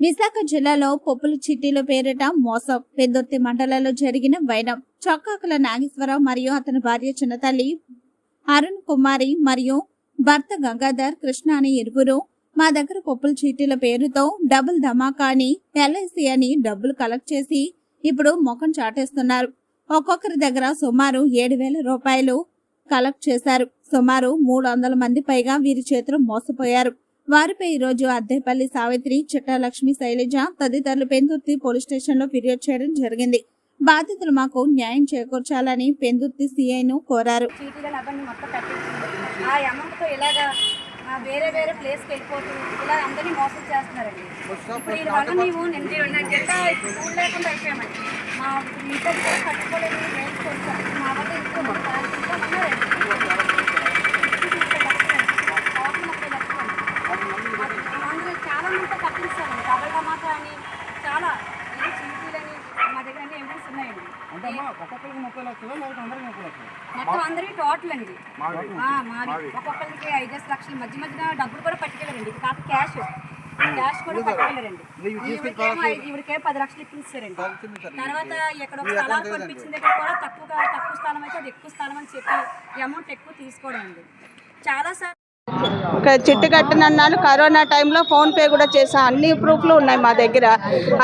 విశాఖ జిల్లాలో పప్పుల చిట్టీల పేరిట మోసం పెద్దొత్తి మండలంలో జరిగిన వైనం చొక్కాకుల నాగేశ్వరరావు మరియు అతని భార్య చిన్నతల్లి అరుణ్ కుమారి మరియు భర్త గంగాధర్ కృష్ణ అనే ఇరువురు మా దగ్గర పప్పుల చీటీల పేరుతో డబుల్ ధమాకా అని ఎల్ఐసి అని డబ్బులు కలెక్ట్ చేసి ఇప్పుడు ముఖం చాటేస్తున్నారు. ఒక్కొక్కరి దగ్గర సుమారు ఏడు వేల రూపాయలు కలెక్ట్ చేశారు. సుమారు మూడు వందల మంది పైగా వీరి చేతులు మోసపోయారు. వారిపై ఈ రోజు అద్దెపల్లి సావిత్రి చిట్టాలక్ష్మి శైలజ తదితరులు పెందుర్తి పోలీస్ స్టేషన్లో ఫిర్యాదు చేయడం జరిగింది. బాధితులు మాకు న్యాయం చేకూర్చాలని పెందుర్తి సిఐను కోరారు. ఆ అమౌంట్తో ఇలాగా వేరే వేరే ప్లేస్కి వెళ్ళిపోతూ ఇలా అందరినీ మోసం చేస్తున్నారండి. ఇప్పుడు వీళ్ళ వల్ల మేము నేను కింద ఊరు లేకుండా అయిపోయామండి. మా ఇంట్లో కూడా కట్టుకోలేదు రేట్స్ వచ్చాం మా వల్ల ఇంకో మంది దానికి ఇంకా ఉన్నారండి లోపల ముప్పై లక్షలు అండి. అందరూ చాలా మంది కట్టించారండి డబల్ టమాటా అని చాలా ఇది చీటీలని మా దగ్గర అన్ని ఎవిడెన్స్ ఉన్నాయండి అంటే అమ్మా ఒక్కొక్కరికి ముప్పై లక్షలు లేకపోతే అందరికి ముప్పై లక్షలు. మొత్తం అందరివి టోటల్ అండి ఆ, మావి ఒక్కొక్కరికి ఐదేసి లక్షల మధ్య మధ్యన డబ్బులు కూడా పట్టుకెళ్ళారండి. ఇది కాక క్యాష్. క్యాష్ కూడా పట్టుకెళ్ళారండి. ఈవిడికేమో పది లక్షలు ఇప్పించారండి. తర్వాత ఎక్కడ ఒక స్థలాలు దగ్గర కూడా తక్కువ తక్కువ స్థలం అయితే అది ఎక్కువ స్థలం అని చెప్పి అమౌంట్ ఎక్కువ తీసుకోవడం అండి. చాలా సార్ క- చిట్టు కట్టినన్నాను. కరోనా టైంలో ఫోన్పే కూడా చేసా అన్ని ప్రూఫ్లు ఉన్నాయి మా దగ్గర.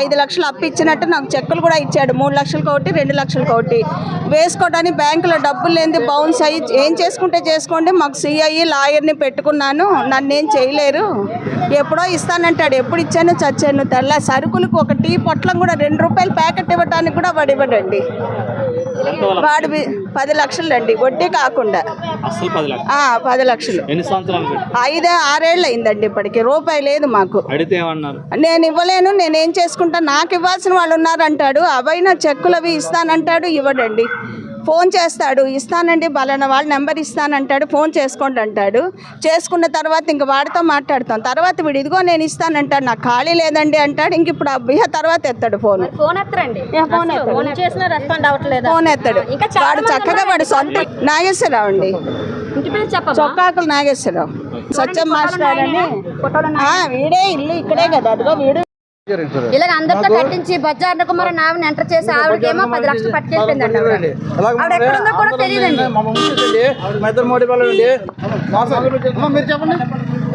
ఐదు లక్షలు అప్పు ఇచ్చినట్టు నాకు చెక్కులు కూడా ఇచ్చాడు. మూడు లక్షలు కోటి రెండు లక్షలు ఒకటి వేసుకోవడానికి బ్యాంకులో డబ్బులు లేని బౌన్స్ అయ్యి ఏం చేసుకుంటే చేసుకోండి. మాకు సిఐ లాయర్ని పెట్టుకున్నాను. నన్ను ఏం చేయలేరు. ఎప్పుడో ఇస్తానంటాడు. ఎప్పుడు ఇచ్చాను చచ్చాను. తెల్ల సరుకులకు ఒక టీ పొట్లం కూడా రెండు రూపాయలు ప్యాకెట్ ఇవ్వడానికి కూడా వాడు ఇవ్వడండి. వాడు పది లక్షలు అండి వడ్డీ కాకుండా. పది లక్షలు. ఐదు ఆరేళ్ళు అయిందండి ఇప్పటికి. రూపాయి లేదు మాకు. నేను ఇవ్వలేను నేనేం చేసుకుంటా? నాకు ఇవ్వాల్సిన వాళ్ళు ఉన్నారంటాడు. అవైనా చెక్కులు అవి ఇస్తానంటాడు ఇవ్వడండి. ఫోన్ చేస్తాడు ఇస్తానండి బలానా వాళ్ళ నెంబర్ ఇస్తానంటాడు ఫోన్ చేసుకోండి అంటాడు. చేసుకున్న తర్వాత ఇంక వాడితో మాట్లాడతాం. తర్వాత వీడు ఇదిగో నేను ఇస్తానంటాడు నాకు ఖాళీ లేదండి అంటాడు. ఇంక ఇప్పుడు అబ్బాయి తర్వాత ఎత్తాడు ఫోన్. ఫోన్ ఎత్తరండి. ఫోన్ ఎత్తాడు. ఫోన్ వాడు చక్కగా వాడు సొంత నాగేశ్వరరావు అండి. చొక్కాకులు నాగేశ్వరరావు. సత్యం మాస్టర్ అని. వీడే ఇల్లు ఇక్కడే కదా. అదిగో వీడు. ఇలాగ అందరితో కట్టించి బజార్ కుమార్ ఆవిడని ఎంటర్ చేసి ఆవిడకేమో పది లక్షలు పట్టుకెళ్ళిపోయిందండి ఆవిడ. ఆవిడ ఎక్కడ ఉందో కూడా తెలియదండి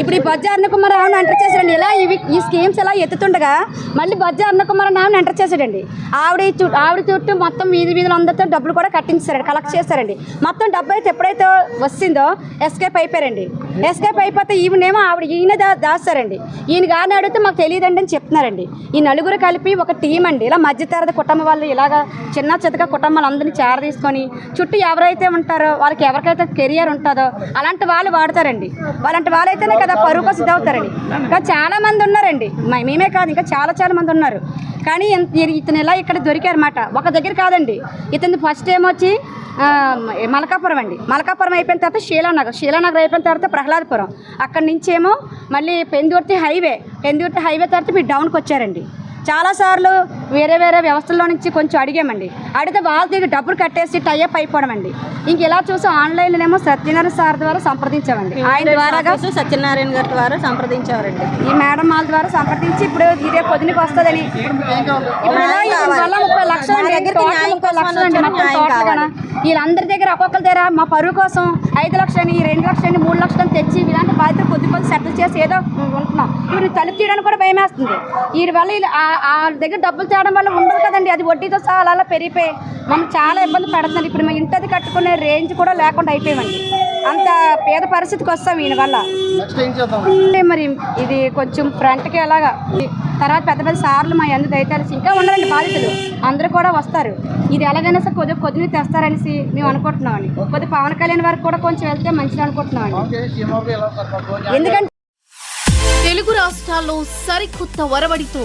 ఇప్పుడు ఈ బజ్జార్ కుమార్ రావుని ఎంటర్ చేశాడండి. ఇలా ఇవి ఈ స్కీమ్స్ ఎలా ఎత్తుతుండగా మళ్ళీ బజ్జార్ కుమార్ రావుని ఎంటర్ చేశాడండి. ఆవిడ చుట్టూ ఆవిడ చుట్టూ మొత్తం వీధి వీధులు అందరితో డబ్బులు కూడా కట్టించారండి కలెక్ట్ చేశారండి మొత్తం డబ్బు అయితే ఎప్పుడైతే వచ్చిందో ఎస్కేప్ అయిపోయారండి. ఎస్కేప్ అయిపోతే ఈవినేమో ఆవిడ ఈయన దా దాస్తారండి. ఈయన గారిని అడిగితే మాకు తెలియదండి అని చెప్తున్నారండి. ఈ నలుగురు కలిపి ఒక టీం అండి. ఇలా మధ్యతరగతి కుటుంబం వాళ్ళు ఇలాగా చిన్న చితక కుటుంబాలు అందరినీ చేర తీసుకొని చుట్టూ ఎవరైతే ఉంటారో వాళ్ళకి ఎవరికైతే కెరియర్ ఉంటుందో అలాంటి వాళ్ళు వాడతారండి. అలాంటి వాళ్ళైతేనే కదా పరువు సిద్ధవుతారండి ఇదవుతారండి. ఇంకా చాలామంది ఉన్నారండి. మ- మేమే కాదు ఇంకా చాలా చాలా మంది ఉన్నారు. కానీ ఇతను ఇలా ఇక్కడ దొరికారన్నమాట. ఒక దగ్గర కాదండి. ఇతను ఫస్ట్ టైం వచ్చి మలకాపురం అండి. మలకాపురం అయిపోయిన తర్వాత శీలానగర్. శీలానగర్ అయిపోయిన తర్వాత ప్రహ్లాదపురం. అక్కడి నుంచి ఏమో మళ్ళీ పెందుర్తి హైవే. పెందుర్తి హైవే తర్వాత మీరు డౌన్కి వచ్చారండి. చాలాసార్లు వేరే వేరే వ్యవస్థల్లో నుంచి కొంచెం అడిగామండి. అడిగితే వాళ్ళ దగ్గర డబ్బులు కట్టేసి టైఅప్ అయిపోవడం అండి ఇంక ఇలా చూసి ఆన్లైన్లోనేమో సత్యనారాయణ సార్ ద్వారా సంప్రదించామండి. ఆయన ద్వారాగా సత్యనారాయణ గారి ద్వారా సంప్రదించారండి. ఈ మేడం వాళ్ళ ద్వారా సంప్రదించి ఇప్పుడు ఇదే పొద్దునకి వస్తుందని. ముప్పై లక్షలు అండి. దగ్గరికి టోటల్ న్యాయం ముప్పై కోసం లక్షలు అండి. వచ్చారు, మొత్తం న్యాయం టోటల్ కావాలి. గాన. వీళ్ళందరి దగ్గర ఒక్కొక్కరి దగ్గర మా పరువు కోసం ఐదు లక్షలని రెండు లక్షలని మూడు లక్షలని తెచ్చి ఇలాంటి బాధ్యత కొద్ది కొద్ది సెటిల్ చేసి ఏదో ఉంటున్నాం. ఇప్పుడు తలుపు తీయడానికి కూడా భయం వేస్తుంది వీరి వల్ల వీళ్ళు దగ్గర డబ్బులు తేవడం వల్ల ఉండదు కదండి. అది వడ్డీతో సహా అలా పెరిగిపోయి మనం చాలా ఇబ్బంది పడుతుంది ఇప్పుడు మేము ఇంటది కట్టుకునే రేంజ్ కూడా లేకుండా అయిపోయామండి. అంత పేద పరిస్థితికి వస్తాం ఈయన వల్ల. మరి ఇది కొంచెం ఫ్రంట్కి ఎలాగా తర్వాత పెద్ద పెద్ద సార్లు మా అందరు దయచేసి ఇంకా ఉన్నారండి బాధితులు. అందరూ కూడా వస్తారు. ఇది ఎలాగైనా సరే కొద్దిగా కొద్దిగా తెస్తారనేసి మేము అనుకుంటున్నామండి. కొద్ది పవన్ కళ్యాణ్ వారికి కూడా కొంచెం వెళ్తే మంచిది అనుకుంటున్నామండి. ఎందుకంటే తెలుగు రాష్ట్రాల్లో సరికొత్త ఒరవడితో